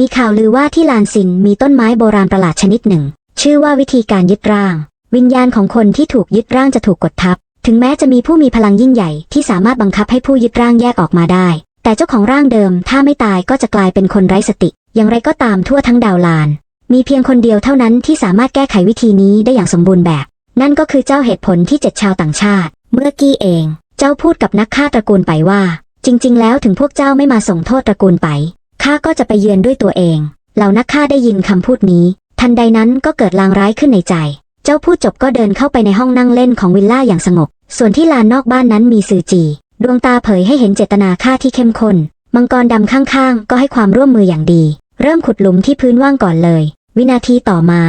มีข่าวลือว่าที่ลานซินมีต้นไม้โบราณประหลาดชนิดหนึ่ง ชื่อว่าวิธีการยึดร่าง วิญญาณของคนที่ถูกยึดร่างจะถูกกดทับ ถึงแม้จะมีผู้มีพลังยิ่งใหญ่ที่สามารถบังคับให้ผู้ยึดร่างแยกออกมาได้ แต่เจ้าของร่างเดิมถ้าไม่ตายก็จะกลายเป็นคนไร้สติ อย่างไรก็ตามทั่วทั้งดาวลาน มีเพียงคนเดียวเท่านั้นที่สามารถแก้ไขวิธีนี้ได้อย่างสมบูรณ์แบบ นั่นก็คือเจ้าเหตุผลที่เจ็ดชาวต่างชาติ เมื่อกี้เอง เจ้าพูดกับนักฆ่าตระกูลไปว่า จริง ๆ แล้วถึงพวกเจ้าไม่มาส่งโทษตระกูลไป ข้าก็จะไปเยือนด้วยตัวเอง เหล่านักฆ่าได้ยินคำพูดนี้ ทันใดนั้นก็เกิดลางร้ายขึ้นในใจ เจ้าพูดจบก็เดินเข้าไปในห้องนั่งเล่นของวิลล่าอย่างสงบ ส่วนที่ลานนอกบ้านนั้นมีซือจี ดวงตาเผยให้เห็นเจตนาฆ่าที่เข้มข้น มังกรดำข้างๆ ก็ให้ความร่วมมืออย่างดี เริ่มขุดหลุมที่พื้นว่างก่อนเลย วินาทีต่อมา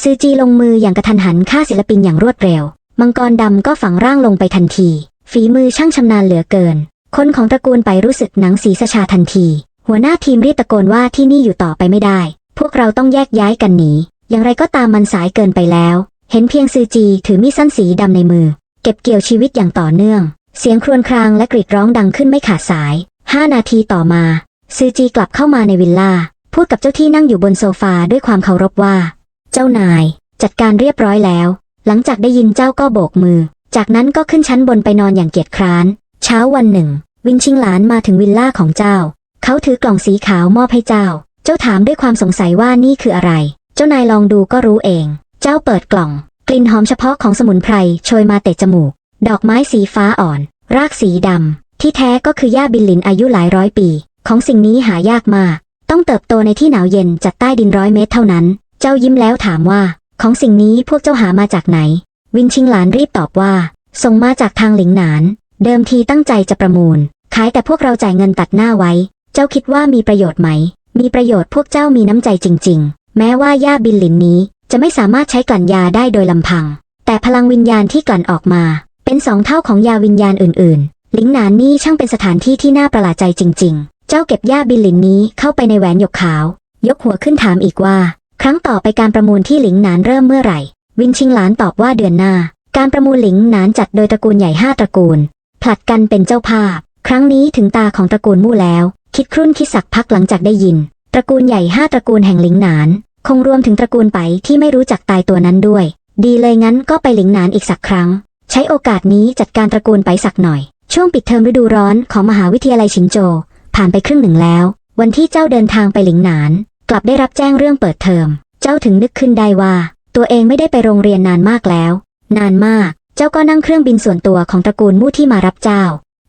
ซือจีลงมืออย่างกระทันหันฆ่าศิลปินอย่างรวดเร็ว มังกรดำก็ฝังร่างลงไปทันที ฝีมือช่างชำนาญเหลือเกิน คนของตระกูลไปรู้สึกหนังสีสชาทันที หัวหน้าทีมรีบตะโกนว่าที่นี่อยู่ต่อไปไม่ได้ พวกเราต้องแยกย้ายกันหนี อย่างไรก็ตามมันสายเกินไปแล้ว เห็นเพียงซือจีถือมีดสั้นสีดำในมือ เก็บเกี่ยวชีวิตอย่างต่อเนื่อง เสียงครวญครางและกรีดร้องดังขึ้นไม่ขาดสาย ห้านาทีต่อมา ซือจีกลับเข้ามาในวิลล่า พูดกับเจ้าที่นั่งอยู่บนโซฟาด้วยความเคารพว่า เจ้านาย จัดการเรียบร้อยแล้ว หลังจากได้ยินเจ้าก็โบกมือ จากนั้นก็ขึ้นชั้นบนไปนอนอย่างเกียจคร้าน เช้าวันหนึ่ง วินชิงหลานมาถึงวิลล่าของเจ้า เขาถือกล่องสีขาวมอบให้เจ้า เจ้าถามด้วยความสงสัยว่านี่คืออะไร เจ้านายลองดูก็รู้เอง เจ้าเปิดกล่อง กลิ่นหอมเฉพาะของสมุนไพรโชยมาเตะจมูก ดอกไม้สีฟ้าอ่อน รากสีดำ ที่แท้ก็คือหญ้าบินหลินอายุหลายร้อยปี ของสิ่งนี้หายากมาก ต้องเติบโตในที่หนาวเย็นจัดใต้ดินร้อยเมตรเท่านั้น เจ้ายิ้มแล้วถามว่า ของสิ่งนี้พวกเจ้าหามาจากไหน วินชิงหลานรีบตอบว่า ส่งมาจากทางหลิงหนาน เดิมทีตั้งใจจะประมูลขายแต่พวกเราจ่ายเงินตัดหน้าไว้ เจ้าคิดว่ามีประโยชน์ไหม มีประโยชน์พวกเจ้ามีน้ำใจจริง ๆ แม้ว่าหญ้าบินหลินนี้จะไม่สามารถใช้กลั่นยาได้โดยลำพัง แต่พลังวิญญาณที่กลั่นออกมา เป็นสองเท่าของยาวิญญาณอื่นๆหลิงหนานนี่ช่างเป็นสถานที่ที่น่าประหลาดใจจริง ๆ เจ้าเก็บหญ้าบินหลินนี้เข้าไปในแหวนหยกขาว ยกหัวขึ้นถามอีกว่า ครั้งต่อไปการประมูลที่หลิงหนานเริ่มเมื่อไหร่ วินชิงหลานตอบว่าเดือนหน้า การประมูลหลิงหนานจัดโดยตระกูลใหญ่ห้าตระกูล ผลัดกันเป็นเจ้าภาพ ครั้งนี้ถึงตาของตระกูลมู่แล้ว คิดครุ่นคิดสักพักหลังจากได้ยิน ตระกูลใหญ่ห้าตระกูลแห่งหลิงหนาน คงรวมถึงตระกูลไปที่ไม่รู้จักตายตัวนั้นด้วย ดีเลยงั้นก็ไปหลิงหนานอีกสักครั้ง ใช้โอกาสนี้จัดการตระกูลไปสักหน่อย ช่วงปิดเทอมฤดูร้อนของมหาวิทยาลัยชินโจ ผ่านไปครึ่งหนึ่งแล้ว วันที่เจ้าเดินทางไปหลิงหนาน กลับได้รับแจ้งเรื่องเปิดเทอม เจ้าถึงนึกขึ้นได้ว่า ตัวเองไม่ได้ไปโรงเรียนนานมากแล้ว นานมาก เจ้าก็นั่งเครื่องบินส่วนตัวของตระกูลมู่ที่มารับเจ้า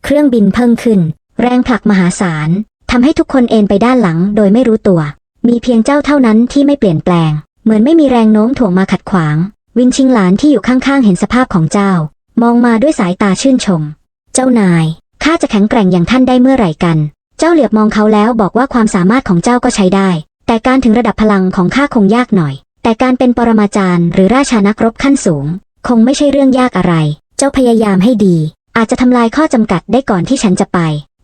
เครื่องบินเพิ่งขึ้น แรงผลักมหาศาล ทำให้ทุกคนเอนไปด้านหลังโดยไม่รู้ตัว มีเพียงเจ้าเท่านั้นที่ไม่เปลี่ยนแปลง เหมือนไม่มีแรงโน้มถ่วงมาขัดขวาง วินชิงหลานที่อยู่ข้างๆ เห็นสภาพของเจ้า มองมาด้วยสายตาชื่นชม เจ้านาย ข้าจะแข็งแกร่งอย่างท่านได้เมื่อไหร่กัน เจ้าเหลือบมองเขาแล้วบอกว่าความสามารถของเจ้าก็ใช้ได้ แต่การถึงระดับพลังของข้าคงยากหน่อย แต่การเป็นปรมาจารย์หรือราชานักรบขั้นสูง คงไม่ใช่เรื่องยากอะไร เจ้าพยายามให้ดี อาจจะทำลายข้อจำกัดได้ก่อนที่ฉันจะไป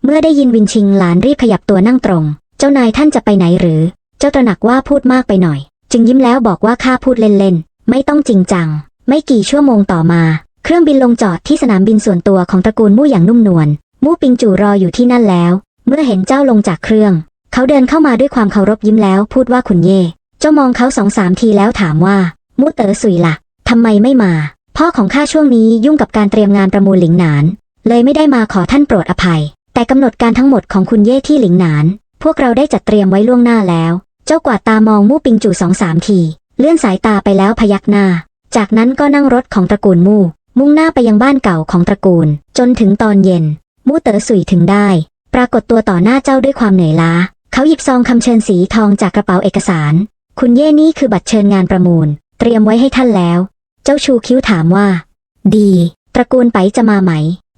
เมื่อได้ยินวินชิงหลานรีบขยับตัวนั่งตรง เจ้านายท่านจะไปไหนหรือ เจ้าตระหนักว่าพูดมากไปหน่อย จึงยิ้มแล้วบอกว่าข้าพูดเล่นๆ ไม่ต้องจริงจัง ไม่กี่ชั่วโมงต่อมา เครื่องบินลงจอดที่สนามบินส่วนตัวของตระกูลมู่อย่างนุ่มนวล มู่ปิงจู่รออยู่ที่นั่นแล้ว เมื่อเห็นเจ้าลงจากเครื่อง เขาเดินเข้ามาด้วยความเคารพยิ้มแล้ว พูดว่าคุณเย่ เจ้ามองเขาสองสามทีแล้วถามว่า มู่เต๋อสุยละ่ะทำไมไม่มา พ่อของข้าช่วงนี้ยุ่งกับการเตรียมงานประมูลหลิงหนาน เลยไม่ได้มาขอท่านโปรดอภัย แต่กำหนดการทั้งหมดของคุณเย่ที่หลิงหนาน พวกเราได้จัดเตรียมไว้ล่วงหน้าแล้ว เจ้ากวาดตามองมู่ปิงจู่สองสามที เลื่อนสายตาไปแล้วพยักหน้า จากนั้นก็นั่งรถของตระกูลมู่ มุ่งหน้าไปยังบ้านเก่าของตระกูล จนถึงตอนเย็น มู่เต๋อสุยถึงได้ ปรากฏตัวต่อหน้าเจ้าด้วยความเหนื่อยล้า เขาหยิบซองคำเชิญสีทองจากกระเป๋าเอกสาร คุณเย่นี่คือบัตรเชิญงานประมูล เตรียมไว้ให้ท่านแล้ว เจ้าชูคิ้วถามว่า ดี ตระกูลไปจะมาไหม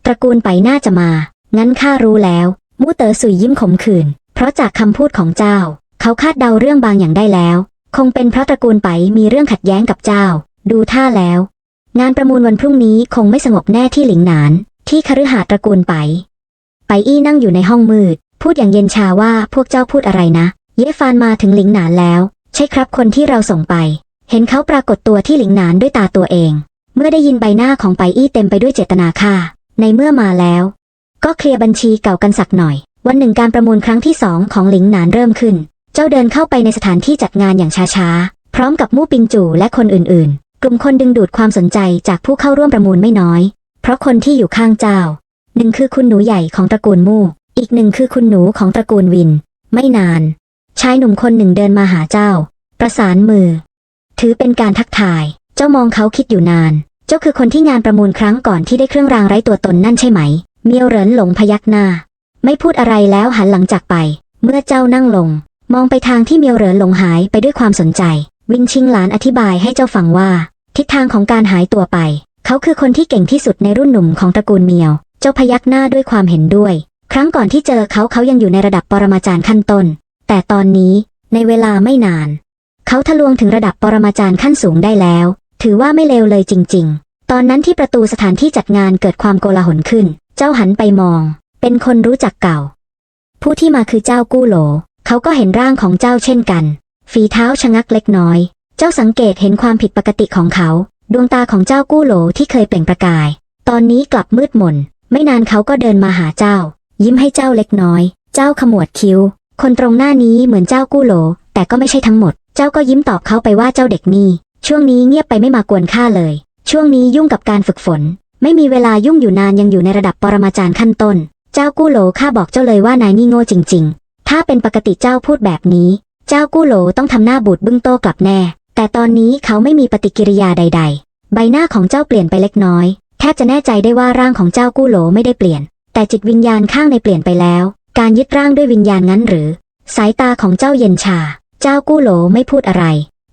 ตระกูลไปน่าจะมา งั้นข้ารู้แล้วมู่เต๋อสุยยิ้มขมขื่นเพราะจากคำพูดของเจ้า เขาคาดเดาเรื่องบางอย่างได้แล้ว คงเป็นเพราะตระกูลไปมีเรื่องขัดแย้งกับเจ้า ดูท่าแล้ว งานประมูลวันพรุ่งนี้คงไม่สงบแน่ที่หลิงหนาน ที่คฤหาสน์ตระกูลไป ไปอี้นั่งอยู่ในห้องมืด พูดอย่างเย็นชาว่าพวกเจ้าพูดอะไรนะ เย่ฟานมาถึงหลิงหนานแล้ว ใช่ครับคนที่เราส่งไป เห็นเขาปรากฏตัวที่หลิงหนานด้วยตาตัวเอง เมื่อได้ยินใบหน้าของไปอี้เต็มไปด้วยเจตนาฆ่าในเมื่อมาแล้ว ก็เคลียร์บัญชีเก่ากันสักหน่อย วันหนึ่งการประมูลครั้งที่สองของหลิงหนานเริ่มขึ้น เจ้าเดินเข้าไปในสถานที่จัดงานอย่างช้าๆ พร้อมกับมู่ปิงจู่และคนอื่นๆ กลุ่มคนดึงดูดความสนใจจากผู้เข้าร่วมประมูลไม่น้อย เพราะคนที่อยู่ข้างเจ้า หนึ่งคือคุณหนูใหญ่ของตระกูลมู่ อีกหนึ่งคือคุณหนูของตระกูลวิน ไม่นาน ชายหนุ่มคนหนึ่งเดินมาหาเจ้า ประสานมือ ถือเป็นการทักทาย เจ้ามองเขาคิดอยู่นาน เจ้าคือคนที่งานประมูลครั้งก่อนที่ได้เครื่องรางไร้ตัวตนนั่นใช่ไหม เมียวเหรินหลงพยักหน้า ไม่พูดอะไรแล้วหันหลังจากไป เมื่อเจ้านั่งลง มองไปทางที่เมียวเหรินหลงหายไปด้วยความสนใจ วินชิงหลานอธิบายให้เจ้าฟังว่า ทิศทางของการหายตัวไป เขาคือคนที่เก่งที่สุดในรุ่นหนุ่มของตระกูลเมียว เจ้าพยักหน้าด้วยความเห็นด้วย ครั้งก่อนที่เจอเขาเขายังอยู่ในระดับปรมาจารย์ขั้นต้น แต่ตอนนี้ในเวลาไม่นาน เขาทะลวงถึงระดับปรมาจารย์ขั้นสูงได้แล้ว ถือว่าไม่เลวเลยจริง ๆ ตอนนั้นที่ประตูสถานที่จัดงานเกิดความโกลาหลขึ้น เจ้าหันไปมอง เป็นคนรู้จักเก่า ผู้ที่มาคือเจ้ากู้โหล เขาก็เห็นร่างของเจ้าเช่นกัน ฝีเท้าชะงักเล็กน้อย เจ้าสังเกตเห็นความผิดปกติของเขา ดวงตาของเจ้ากู้โหลที่เคยเปล่งประกาย ตอนนี้กลับมืดมน ไม่นานเขาก็เดินมาหาเจ้า ยิ้มให้เจ้าเล็กน้อย เจ้าขมวดคิ้ว คนตรงหน้านี้เหมือนเจ้ากู้โหล แต่ก็ไม่ใช่ทั้งหมด เจ้าก็ยิ้มตอบเขาไปว่าเจ้าเด็กนี่ ช่วงนี้เงียบไปไม่มากวนข้าเลย ช่วงนี้ยุ่งกับการฝึกฝน ไม่มีเวลายุ่งอยู่นานยังอยู่ในระดับปรมาจารย์ขั้นต้น เจ้ากู้โหลข้าบอกเจ้าเลยว่านายนี่โง่จริง ๆ ถ้าเป็นปกติเจ้าพูดแบบนี้ เจ้ากู้โหลต้องทำหน้าบูดบึ้งโตกลับแน่ แต่ตอนนี้เขาไม่มีปฏิกิริยาใด ๆ ใบหน้าของเจ้าเปลี่ยนไปเล็กน้อยแทบจะแน่ใจได้ว่าร่างของเจ้ากู้โหลไม่ได้เปลี่ยน แต่จิตวิญญาณข้างในเปลี่ยนไปแล้ว การยึดร่างด้วยวิญญาณงั้นหรือ สายตาของเจ้าเย็นชา เจ้ากู้โหลไม่พูดอะไร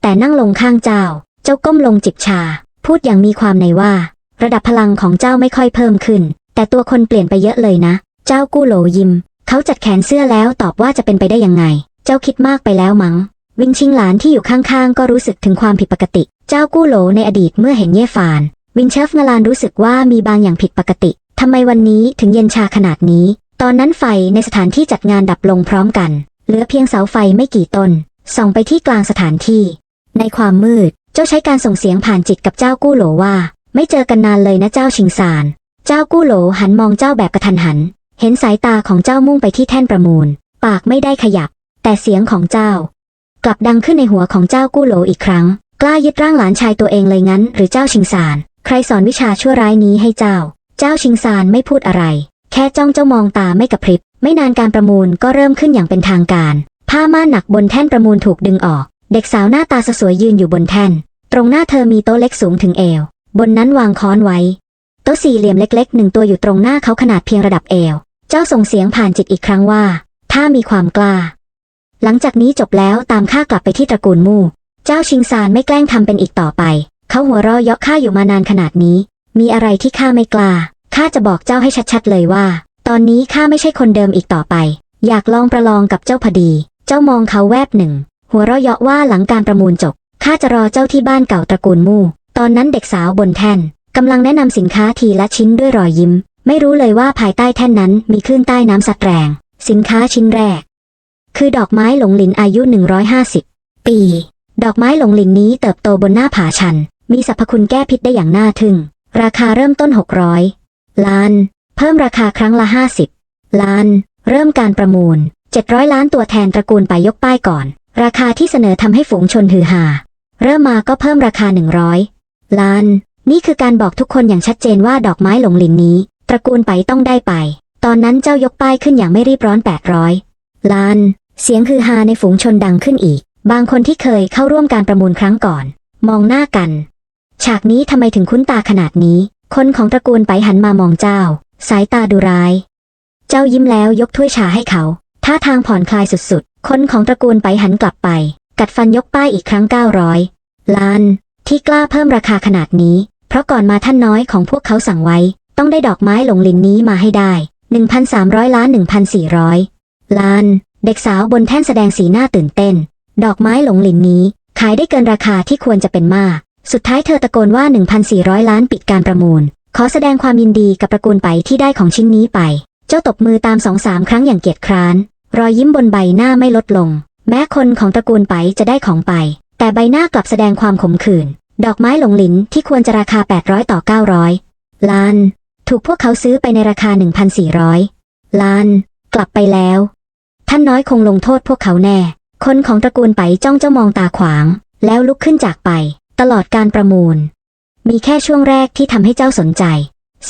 แต่นั่งลงข้างเจ้า เจ้าก้มลงจิบชา พูดอย่างมีความในว่า ระดับพลังของเจ้าไม่ค่อยเพิ่มขึ้น แต่ตัวคนเปลี่ยนไปเยอะเลยนะ เจ้ากู้โหลยิม เขาจัดแขนเสื้อแล้วตอบว่าจะเป็นไปได้ยังไง เจ้าคิดมากไปแล้วมั้ง วินชิงหลานที่อยู่ข้างๆ ก็รู้สึกถึงความผิดปกติ เจ้ากู้โหลในอดีตเมื่อเห็นเย่ฟาน วินเชฟงาลานรู้สึกว่ามีบางอย่างผิดปกติทำไมวันนี้ถึงเย็นชาขนาดนี้ ตอนนั้นไฟในสถานที่จัดงานดับลงพร้อมกัน เหลือเพียงเสาไฟไม่กี่ต้น ส่องไปที่กลางสถานที่ ในความมืด เจ้าใช้การส่งเสียงผ่านจิตกับเจ้ากู้โหลว่า ไม่เจอกันนานเลยนะเจ้าชิงซาน เจ้ากู้โหลหันมองเจ้าแบบกระทันหัน เห็นสายตาของเจ้ามุ่งไปที่แท่นประมูล ปากไม่ได้ขยับ แต่เสียงของเจ้า กลับดังขึ้นในหัวของเจ้ากู้โหลอีกครั้ง กล้ายึดร่างหลานชายตัวเองเลยงั้น หรือเจ้าชิงซาน ใครสอนวิชาชั่วร้ายนี้ให้เจ้า เจ้าชิงซานไม่พูดอะไร แค่จ้องเจ้ามองตาไม่กระพริบ ไม่นานการประมูลก็เริ่มขึ้นอย่างเป็นทางการ ผ้าม่านหนักบนแท่นประมูลถูกดึงออก เด็กสาวหน้าตาสวยยืนอยู่บนแท่น ตรงหน้าเธอมีโต๊ะเล็กสูงถึงเอว บนนั้นวางค้อนไว้ โต๊ะสี่เหลี่ยมเล็กๆหนึ่งตัวอยู่ตรงหน้าเขาขนาดเพียงระดับเอว เจ้าส่งเสียงผ่านจิตอีกครั้งว่า ถ้ามีความกล้า หลังจากนี้จบแล้วตามข้ากลับไปที่ตระกูลมู่ เจ้าชิงซานไม่แกล้งทำเป็นอีกต่อไป เขาหัวเราะเยาะข้าอยู่มานานขนาดนี้ มีอะไรที่ข้าไม่กล้า ข้าจะบอกเจ้าให้ชัดๆเลยว่า ตอนนี้ข้าไม่ใช่คนเดิมอีกต่อไป อยากลองประลองกับเจ้าพอดี เจ้ามองเขาแวบหนึ่ง หัวเราะเยาะว่าหลังการประมูลจบข้าจะรอเจ้าที่บ้านเก่าตระกูลมู่ ตอนนั้นเด็กสาวบนแท่นกำลังแนะนำสินค้าทีละชิ้นด้วยรอยยิ้ม ไม่รู้เลยว่าภายใต้แท่นนั้นมีคลื่นใต้น้ำสัดแรง สินค้าชิ้นแรก คือดอกไม้หลงหลินอายุ 150 ปี ดอกไม้หลงหลินนี้เติบโตบนหน้าผาชัน มีสรรพคุณแก้พิษได้อย่างน่าทึ่ง ราคาเริ่มต้น 600 ล้าน เพิ่มราคาครั้งละ 50 ล้าน เริ่มการประมูล 700 ล้านตัวแทนตระกูลไปยกป้ายก่อน ราคาที่เสนอทำให้ฝูงชนฮือฮาเริ่มมาก็เพิ่มราคา 100 ล้าน นี่คือการบอกทุกคนอย่างชัดเจนว่าดอกไม้หลงหลินนี้ ตระกูลไปต้องได้ไป ตอนนั้นเจ้ายกป้ายขึ้นอย่างไม่รีบร้อน 800 ล้าน เสียงฮือฮาในฝูงชนดังขึ้นอีก บางคนที่เคยเข้าร่วมการประมูลครั้งก่อน มองหน้ากัน ฉากนี้ทำไมถึงคุ้นตาขนาดนี้ คนของตระกูลไปหันมามองเจ้า สายตาดูร้าย เจ้ายิ้มแล้วยกถ้วยชาให้เขาท่าทางผ่อนคลายสุดๆ คนของตระกูลไปหันกลับไป กัดฟันยกป้ายอีกครั้ง 900 ล้าน ที่กล้าเพิ่มราคาขนาดนี้ เพราะก่อนมาท่านน้อยของพวกเขาสั่งไว้ ต้องได้ดอกไม้หลงลินนี้มาให้ได้ 1,300 ล้าน 1,400 ล้าน เด็กสาวบนแท่นแสดงสีหน้าตื่นเต้น ดอกไม้หลงลินนี้ ขายได้เกินราคาที่ควรจะเป็นมาก สุดท้ายเธอตะโกนว่า 1,400 ล้านปิดการประมูล ขอแสดงความยินดีกับตระกูลไปที่ได้ของชิ้นนี้ไป เจ้าตบมือตามสองสามครั้งอย่างเกียจคร้าน รอยยิ้มบนใบหน้าไม่ลดลง แม้คนของตระกูลไปจะได้ของไป แต่ใบหน้ากลับแสดงความขมขื่น ดอกไม้หลงหลินที่ควรจะราคา 800 ต่อ 900 ล้าน ถูกพวกเขาซื้อไปในราคา 1,400 ล้าน กลับไปแล้ว ท่านน้อยคงลงโทษพวกเขาแน่ คนของตระกูลไปจ้องเจ้ามองตาขวาง แล้วลุกขึ้นจากไป ตลอดการประมูล มีแค่ช่วงแรกที่ทำให้เจ้าสนใจ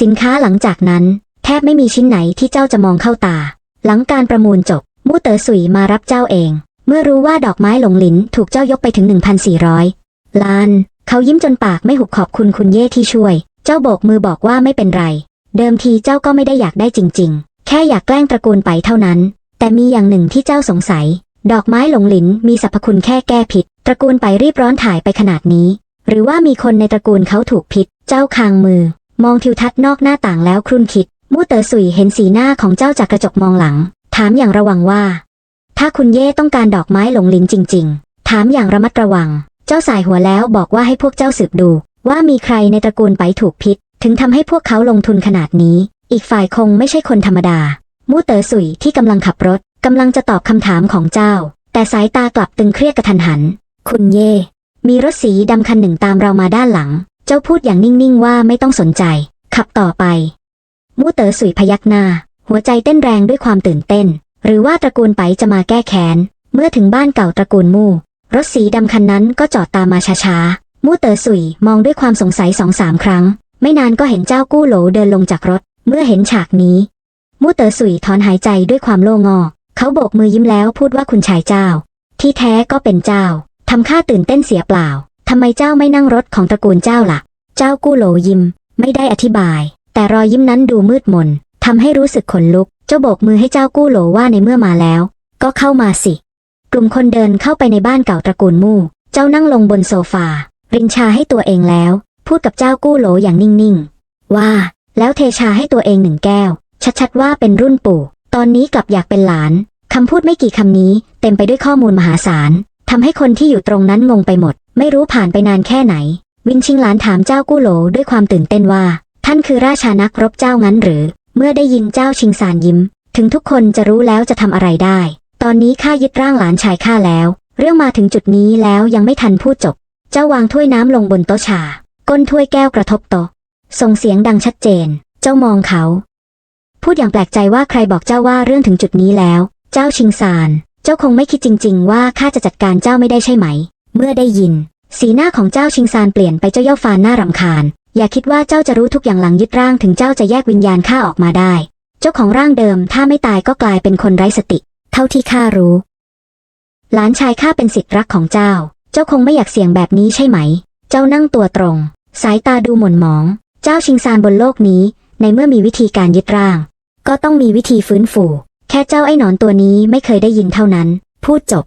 สินค้าหลังจากนั้น แทบไม่มีชิ้นไหนที่เจ้าจะมองเข้าตา หลังการประมูลจบมู่เต๋อสุยมารับเจ้าเอง เมื่อรู้ว่าดอกไม้หลงหลินถูกเจ้ายกไปถึง 1,400 ล้าน เขายิ้มจนปากไม่หุบขอบคุณคุณเย่ที่ช่วย เจ้าโบกมือบอกว่าไม่เป็นไร เดิมทีเจ้าก็ไม่ได้อยากได้จริง ๆ แค่อยากแกล้งตระกูลไปเท่านั้น แต่มีอย่างหนึ่งที่เจ้าสงสัย ดอกไม้หลงหลินมีสรรพคุณแค่แก้พิษตระกูลไปรีบร้อนถ่ายไปขนาดนี้ หรือว่ามีคนในตระกูลเขาถูกพิษ เจ้าคางมือ มองทิวทัศน์นอกหน้าต่างแล้วครุ่นคิดมู่เต๋อสุยเห็นสีหน้าของเจ้าจากกระจกมองหลัง ถามอย่างระวังว่า ถ้าคุณเย่ต้องการดอกไม้หลงลินจริง ๆ ถามอย่างระมัดระวัง เจ้าสายหัวแล้วบอกว่าให้พวกเจ้าสืบดู ว่ามีใครในตระกูลไปถูกพิษ ถึงทำให้พวกเขาลงทุนขนาดนี้ อีกฝ่ายคงไม่ใช่คนธรรมดา มู่เต๋อสุยที่กำลังขับรถกำลังจะตอบคำถามของเจ้า แต่สายตากลับตึงเครียดกระทันหัน คุณเย่ มีรถสีดำคันหนึ่งตามเรามาด้านหลัง เจ้าพูดอย่างนิ่งๆว่าไม่ต้องสนใจ ขับต่อไป มู่เต๋อสุยพยักหน้า หัวใจเต้นแรงด้วยความตื่นเต้น หรือว่าตระกูลไปจะมาแก้แค้น เมื่อถึงบ้านเก่าตระกูลมู่ รถสีดำคันนั้นก็จอดตามมาช้าๆ มู่เต๋อสุยมองด้วยความสงสัยสองสามครั้ง ไม่นานก็เห็นเจ้ากู้โหลเดินลงจากรถ เมื่อเห็นฉากนี้ มู่เต๋อสุยถอนหายใจด้วยความโล่งอกเขาโบกมือยิ้มแล้วพูดว่าคุณชายเจ้า ที่แท้ก็เป็นเจ้าทำข้าตื่นเต้นเสียเปล่าทำไมเจ้าไม่นั่งรถของตระกูลเจ้าล่ะ เจ้ากู้โหลยิ้ม ไม่ได้อธิบาย แต่รอยยิ้มนั้นดูมืดมนทำให้รู้สึกขนลุก จ้าโบกมือให้เจ้ากู้โหลว่าในเมื่อมาแล้ว ก็เข้ามาสิ กลุ่มคนเดินเข้าไปในบ้านเก่าตระกูลมู่ เจ้านั่งลงบนโซฟา รินชาให้ตัวเองแล้ว พูดกับเจ้ากู้โหลอย่างนิ่งๆ ว่า แล้วเทชาให้ตัวเองหนึ่งแก้ว ชัดๆว่าเป็นรุ่นปู่ ตอนนี้กลับอยากเป็นหลาน คำพูดไม่กี่คำนี้ เต็มไปด้วยข้อมูลมหาศาลทำให้คนที่อยู่ตรงนั้นงงไปหมด ไม่รู้ผ่านไปนานแค่ไหน วินชิงหลานถามเจ้ากู้โหลด้วยความตื่นเต้นว่า ท่านคือราชานักรบเจ้างั้นหรือ เมื่อได้ยินเจ้าชิงซานยิ้ม ถึงทุกคนจะรู้แล้วจะทำอะไรได้ ตอนนี้ข้ายึดร่างหลานชายข้าแล้ว เรื่องมาถึงจุดนี้แล้วยังไม่ทันพูดจบ เจ้าวางถ้วยน้ำลงบนโต๊ะชา ก้นถ้วยแก้วกระทบโต๊ะ ส่งเสียงดังชัดเจน เจ้ามองเขา พูดอย่างแปลกใจว่าใครบอกเจ้าว่าเรื่องถึงจุดนี้แล้ว เจ้าชิงซาน เจ้าคงไม่คิดจริง ๆ ว่าข้าจะจัดการเจ้าไม่ได้ใช่ไหม เมื่อได้ยิน สีหน้าของเจ้าชิงซานเปลี่ยนไปเจ้าย่อฟานหน้ารำคาญ อย่าคิดว่าเจ้าจะรู้ทุกอย่างหลังยึดร่างถึงเจ้าจะแยกวิญญาณข้าออกมาได้ เจ้าของร่างเดิมถ้าไม่ตายก็กลายเป็นคนไร้สติ เท่าที่ข้ารู้ หลานชายข้าเป็นสิทธิ์รักของเจ้า เจ้าคงไม่อยากเสี่ยงแบบนี้ใช่ไหม เจ้านั่งตัวตรง สายตาดูหม่นหมอง เจ้าชิงซานบนโลกนี้ ในเมื่อมีวิธีการยึดร่าง ก็ต้องมีวิธีฟื้นฟูแค่เจ้าไอ้หนอนตัวนี้ไม่เคยได้ยินเท่านั้น พูดจบ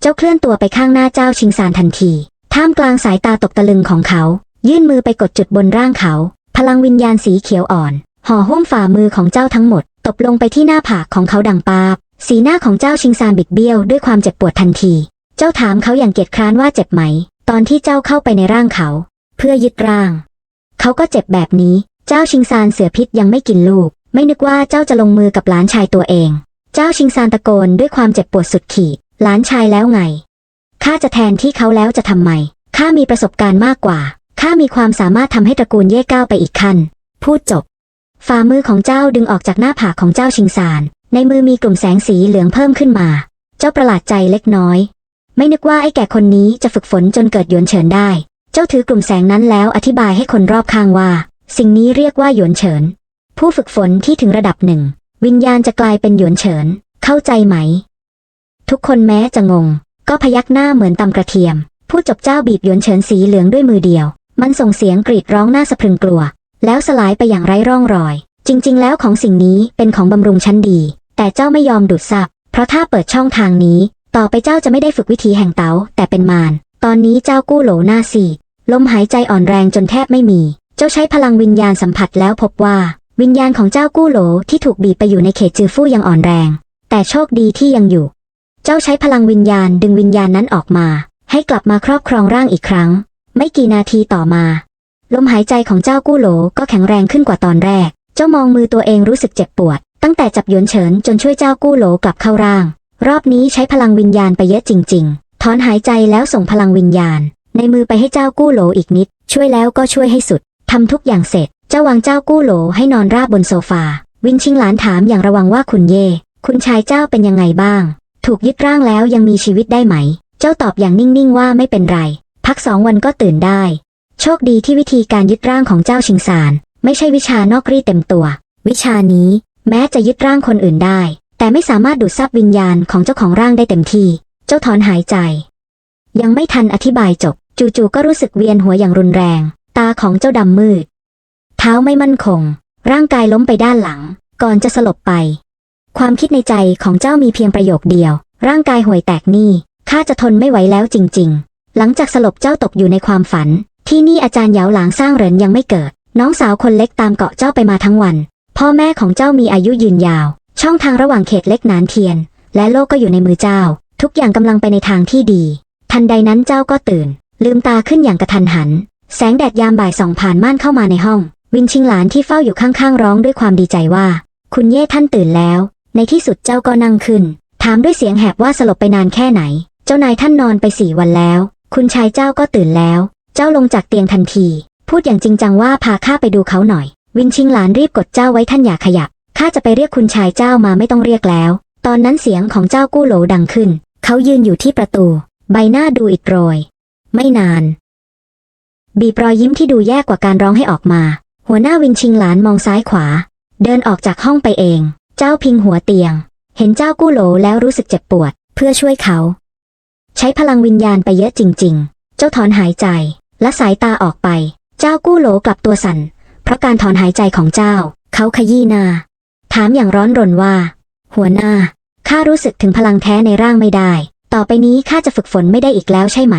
เจ้าเคลื่อนตัวไปข้างหน้าเจ้าชิงซานทันที ท่ามกลางสายตาตกตะลึงของเขา ยื่นมือไปกดจุดบนร่างเขา พลังวิญญาณสีเขียวอ่อน ห่อหุ้มฝ่ามือของเจ้าทั้งหมด ตบลงไปที่หน้าผากของเขาดังปาบ สีหน้าของเจ้าชิงซานบิดเบี้ยวด้วยความเจ็บปวดทันที เจ้าถามเขาอย่างเกียจคร้านว่าเจ็บไหม ตอนที่เจ้าเข้าไปในร่างเขา เพื่อยึดร่าง เขาก็เจ็บแบบนี้ เจ้าชิงซานเสือพิษยังไม่กินลูก ไม่นึกว่าเจ้าจะลงมือกับหลานชายตัวเอง เจ้าชิงซานตะโกนด้วยความเจ็บปวดสุดขีด หลานชายแล้วไงข้าจะแทนที่เขาแล้วจะทำไมข้ามีประสบการณ์มากกว่า ข้ามีความสามารถทำให้ตระกูลเย่ก้าวไปอีกขั้น พูดจบ ฝ่ามือของเจ้าดึงออกจากหน้าผากของเจ้าชิงซาน ในมือมีกลุ่มแสงสีเหลืองเพิ่มขึ้นมา เจ้าประหลาดใจเล็กน้อย ไม่นึกว่าไอ้แก่คนนี้จะฝึกฝนจนเกิดหยวนเฉินได้ เจ้าถือกลุ่มแสงนั้นแล้วอธิบายให้คนรอบข้างว่า สิ่งนี้เรียกว่าหยวนเฉิน ผู้ฝึกฝนที่ถึงระดับหนึ่ง วิญญาณจะกลายเป็นหยวนเฉิน เข้าใจไหม ทุกคนแม้จะงง ก็พยักหน้าเหมือนตำกระเทียม ผู้จบเจ้าบีบหยวนเฉินสีเหลืองด้วยมือเดียว มันส่งเสียงกรีดร้องน่าสะพรึงกลัว แล้วสลายไปอย่างไร้ร่องรอย จริง ๆ แล้วของสิ่งนี้เป็นของบำรุงชั้นดี แต่เจ้าไม่ยอมดูดซับเพราะถ้าเปิดช่องทางนี้ ต่อไปเจ้าจะไม่ได้ฝึกวิธีแห่งเตาแต่เป็นมาร ตอนนี้เจ้ากู้โหลหน้าซีลมหายใจอ่อนแรงจนแทบไม่มี เจ้าใช้พลังวิญญาณสัมผัสแล้วพบว่า วิญญาณของเจ้ากู้โหลที่ถูกบีบไปอยู่ในเขตจือฟู่ยังอ่อนแรง แต่โชคดีที่ยังอยู่ เจ้าใช้พลังวิญญาณดึงวิญญาณนั้นออกมา ให้กลับมาครอบครองร่างอีกครั้ง ไม่กี่นาทีต่อมา ลมหายใจของเจ้ากู้โหลก็แข็งแรงขึ้นกว่าตอนแรก เจ้ามองมือตัวเองรู้สึกเจ็บปวด ตั้งแต่จับหยวนเฉินจนช่วยเจ้ากู้โหลกลับเข้าร่าง รอบนี้ใช้พลังวิญญาณไปเยอะจริง ๆ ถอนหายใจแล้วส่งพลังวิญญาณ ในมือไปให้เจ้ากู้โหลอีกนิด ช่วยแล้วก็ช่วยให้สุดทำทุกอย่างเสร็จ เจ้าวางเจ้ากู้โหลให้นอนราบบนโซฟา วินชิงหลานถามอย่างระวังว่าคุณเย่ คุณชายเจ้าเป็นยังไงบ้าง ถูกถูกยึดร่างแล้วยังมีชีวิตได้ไหม เจ้าตอบอย่างนิ่งๆว่าไม่เป็นไร พักสองวันก็ตื่นได้ โชคดีที่วิธีการยึดร่างของเจ้าชิงซานไม่ใช่วิชานอกรีเต็มตัว วิชานี้แม้จะยึดร่างคนอื่นได้ แต่ไม่สามารถดูดซับวิญญาณของเจ้าของร่างได้เต็มที่ เจ้าถอนหายใจ ยังไม่ทันอธิบายจบ จู่ๆก็รู้สึกเวียนหัวอย่างรุนแรง ตาของเจ้าดำมืด เท้าไม่มั่นคง ร่างกายล้มไปด้านหลัง ก่อนจะสลบไป ความคิดในใจของเจ้ามีเพียงประโยคเดียว ร่างกายห่วยแตกนี่ข้าจะทนไม่ไหวแล้วจริง ๆ หลังจากสลบเจ้าตกอยู่ในความฝัน ที่นี่อาจารย์เหยาหลางสร้างเหรินยังไม่เกิด น้องสาวคนเล็กตามเกาะเจ้าไปมาทั้งวัน พ่อแม่ของเจ้ามีอายุยืนยาว ช่องทางระหว่างเขตเล็กนานเทียน และโลกก็อยู่ในมือเจ้า ทุกอย่างกำลังไปในทางที่ดี ทันใดนั้นเจ้าก็ตื่น ลืมตาขึ้นอย่างกระทันหัน แสงแดดยามบ่ายส่องผ่านม่านเข้ามาในห้อง วินชิงหลานที่เฝ้าอยู่ข้างๆร้องด้วยความดีใจว่า คุณเย่ท่านตื่นแล้ว ในที่สุดเจ้าก็นั่งขึ้น ถามด้วยเสียงแหบว่าสลบไปนานแค่ไหน เจ้านายท่านนอนไปสี่วันแล้ว คุณชายเจ้าก็ตื่นแล้ว เจ้าลงจากเตียงทันที พูดอย่างจริงจังว่าพาข้าไปดูเขาหน่อย วินชิงหลานรีบกดเจ้าไว้ท่านอย่าขยับ ข้าจะไปเรียกคุณชายเจ้ามาไม่ต้องเรียกแล้ว ตอนนั้นเสียงของเจ้ากู้โหลดังขึ้น เขายืนอยู่ที่ประตู ใบหน้าดูอิดโรย ไม่นาน บีบรอยยิ้มที่ดูแย่กว่าการร้องให้ออกมา หัวหน้าวินชิงหลานมองซ้ายขวา เดินออกจากห้องไปเอง เจ้าพิงหัวเตียง เห็นเจ้ากู้โหลแล้วรู้สึกเจ็บปวด เพื่อช่วยเขา ใช้พลังวิญญาณไปเยอะจริง ๆ เจ้าถอนหายใจ และสายตาออกไป เจ้ากู้โหลกลับตัวสั่น เพราะการถอนหายใจของเจ้า เขาขยี้หน้า ถามอย่างร้อนรนว่า หัวหน้า ข้ารู้สึกถึงพลังแท้ในร่างไม่ได้ ต่อไปนี้ข้าจะฝึกฝนไม่ได้อีกแล้วใช่ไหม